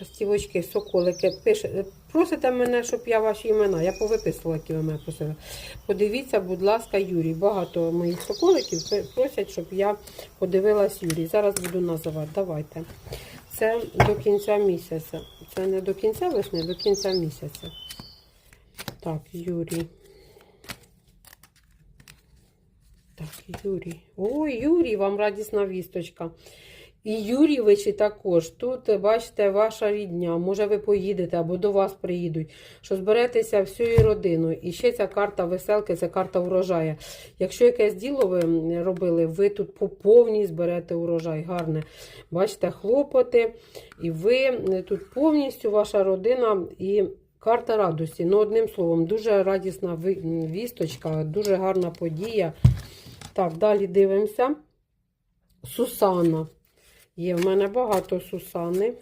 Ластівочки, соколики. Пише, просите мене, щоб я ваші імена. Я повиписувала, які ви мене просили. Подивіться, будь ласка, Юрій. Багато моїх соколиків просять, щоб я подивилась Юрій. Зараз буду називати. Давайте. Це до кінця місяця. Це не до кінця весни, до кінця місяця. Так, Юрій. Так, Юрій. Ой, Юрій, вам радісна вісточка. І Юрійовичі також. Тут, бачите, ваша рідня. Може, ви поїдете або до вас приїдуть, що зберетеся всією родиною. І ще ця карта веселки, це карта урожаю. Якщо якесь діло ви робили, ви тут по повній зберете урожай. Гарне. Бачите, хлопоти. І ви е, тут повністю ваша родина і. Карта радості. Ну, одним словом, дуже радісна вісточка, дуже гарна подія. Так, далі дивимося. Сусана. Є в мене багато Сусани.